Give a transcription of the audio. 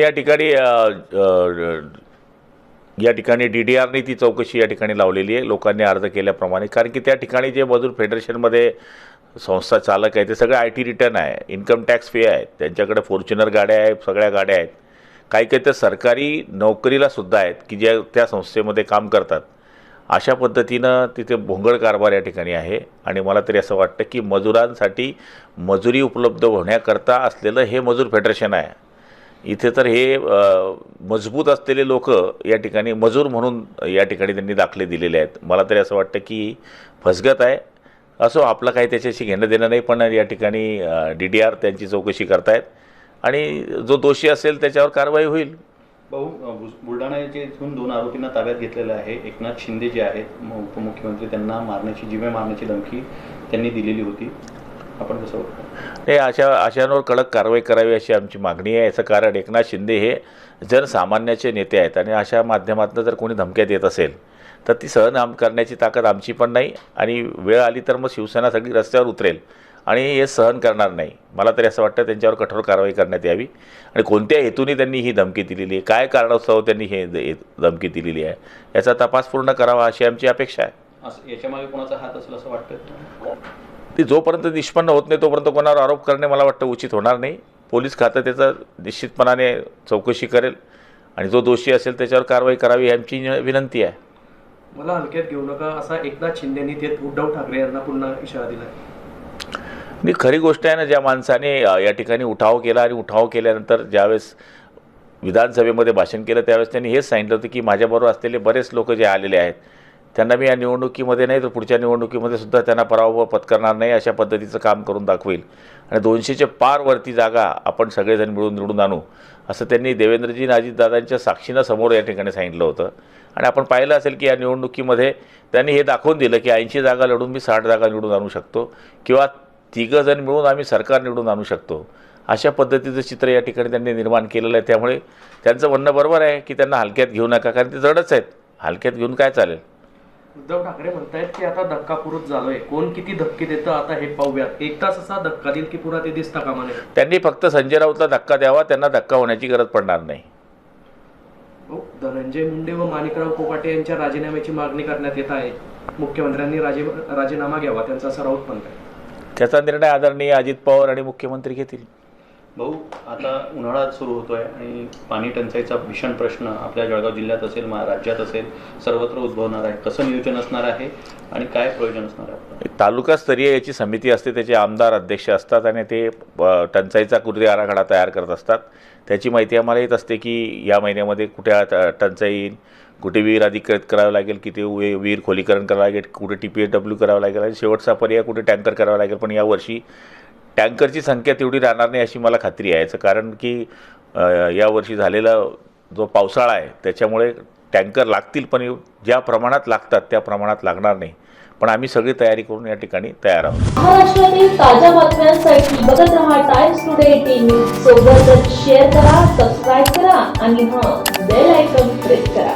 या ठिकाणी या ठिकाणी डी डी आरने ती चौकशी या ठिकाणी लावलेली आहे. लोकांनी अर्ज केल्याप्रमाणे. कारण की त्या ठिकाणी जे मजूर फेडरेशनमध्ये संस्था चालक आहे ते सगळं आय टी रिटर्न आहे. इन्कम टॅक्स फी आहे. त्यांच्याकडे फॉर्च्युनर गाड्या आहेत सगळ्या गाड्या आहेत. काही काही तर सरकारी नोकरीला सुद्धा आहेत की ज्या त्या संस्थेमध्ये काम करतात. अशा पद्धतीनं तिथे भोंगळ कारभार या ठिकाणी आहे. आणि मला तरी असं वाटतं की मजुरांसाठी मजुरी उपलब्ध होण्याकरता असलेलं हे मजूर फेडरेशन आहे. इथे तर हे मजबूत असलेले लोक या ठिकाणी मजूर म्हणून या ठिकाणी त्यांनी दाखले दिलेले आहेत. मला तरी असं वाटतं की फसगत आहे. असो आपलं काही त्याच्याशी घेणं देणं नाही पण या ठिकाणी डी डी आर त्यांची चौकशी करतायत. आणि जो दोषी असेल त्याच्यावर कारवाई होईल. भाऊ बुलढाणा इथून दोन आरोपींना ताब्यात घेतलेलं आहे. एकनाथ शिंदे जे आहेत उपमुख्यमंत्री त्यांना मारण्याची जीवे मारण्याची धमकी त्यांनी दिलेली होती. आपण कसं बघतो. नाही अशा अशांवर कडक कारवाई करावी अशी आमची मागणी आहे. याचं कारण एकनाथ शिंदे हे जनसामान्याचे नेते आहेत आणि अशा माध्यमातून जर कोणी धमक्यात येत असेल तर ती सहन आम करण्याची ताकद आमची पण नाही आणि वेळ आली तर मग शिवसेना सगळी रस्त्यावर उतरेल आणि हे सहन करणार नाही. मला तरी असं वाटतं त्यांच्यावर कठोर कारवाई करण्यात यावी आणि कोणत्या हेतूने त्यांनी ही धमकी दिलेली आहे काय कारणास्तव त्यांनी हे धमकी दिलेली आहे याचा तपास पूर्ण करावा अशी आमची अपेक्षा आहे. असं याच्यामागे कोणाचा हात असेल असं वाटतं ती जोपर्यंत निष्पन्न होत नाही तोपर्यंत कोणावर आरोप करणे मला वाटतं उचित होणार नाही. पोलीस खातं त्याचं निश्चितपणाने चौकशी करेल आणि जो दोषी असेल त्याच्यावर कारवाई करावी आमची विनंती आहे. मला हलक्यात घेऊ नका असा एकनाथ शिंदेनी थेट उद्धव ठाकरे यांना पुन्हा इशारा दिला आणि खरी गोष्ट आहे ना ज्या माणसाने या ठिकाणी उठाव केला आणि उठाव केल्यानंतर ज्यावेळेस विधानसभेमध्ये भाषण केलं त्यावेळेस त्यांनी हेच सांगितलं होतं की माझ्याबरोबर असलेले बरेच लोक जे आलेले आहेत त्यांना मी या निवडणुकीमध्ये नाही तर पुढच्या निवडणुकीमध्ये सुद्धा त्यांना पराभव पत्करणार नाही अशा पद्धतीचं काम करून दाखवेल. आणि दोनशेच्या पारवरती जागा आपण सगळेजण मिळून निवडून आणू असं त्यांनी देवेंद्रजी अजितदादांच्या साक्षीनं समोर या ठिकाणी सांगितलं होतं. आणि आपण पाहिलं असेल की या निवडणुकीमध्ये त्यांनी हे दाखवून दिलं की ऐंशी जागा लढून मी साठ जागा निवडून आणू शकतो किंवा तिघं जण मिळून आम्ही सरकार निवडून आणू शकतो. अशा पद्धतीचं चित्र या ठिकाणी त्यांनी निर्माण केलेलं आहे. त्यामुळे त्यांचं म्हणणं बरोबर आहे की त्यांना हलक्यात घेऊ नका कारण ते जडच आहेत. हलक्यात घेऊन काय चालेल? उद्धव ठाकरे म्हणतायत की आता धक्कापुरुष झालोय. कोण किती धक्के देतं आता हे पाहूयात. एक तास असा धक्का देईल की पुन्हा ते दिसता कामा नये त्यांनी फक्त संजय राऊतला धक्का द्यावा त्यांना धक्का होण्याची गरज पडणार नाही. भाऊ, धनंजय मुंडे व माणिकराव कोकाटे यांच्या राजीनाम्याची मागणी करण्यात येत आहे. मुख्यमंत्र्यांनी राजी राजीनामा घ्यावा त्यांचा असं राऊत म्हणताय त्याचा निर्णय आदरणीय अजित पवार आणि मुख्यमंत्री घेतील. भाऊ आता उन्हाळा सुरू होतोय आणि पाणी टंचाईचा भीषण प्रश्न आपल्या जळगाव जिल्ह्यात असेल राज्यात असेल सर्वत्र उद्भवणार आहे. कसं नियोजन असणार आहे आणि काय प्रयोजन असणार आहे तालुकास्तरीय याची समिती असते त्याचे आमदार अध्यक्ष असतात आणि ते टंचाईचा कृती आराखडा तयार करत असतात. त्याची माहिती आम्हाला येत असते की या महिन्यामध्ये कुठे आता टंचाई कुठे विहीर अधिकृत करावं लागेल किती विहीर खोलीकरण करावं लागेल कुठे टी पी एच डब्ल्यू करावं लागेल आणि शेवटचा पर्याय कुठे टँकर करावं लागेल. पण यावर्षी टँकरची संख्या तेवढी राहणार नाही अशी मला खात्री आहे. याचं कारण की यावर्षी झालेला जो पावसाळा आहे त्याच्यामुळे टँकर लागतील पण ज्या प्रमाणात लागतात त्या प्रमाणात लागणार नाही. पण आम्ही सगळी तयारी करून या ठिकाणी तयार आहोत. महाराष्ट्रातील ताज्या बातम्यांसाठी बघत राहा टाइम्स टुडे टीव्ही सोबतच शेअर करा सबस्क्राईब करा आणि हां बेल आयकॉन प्रेस करा.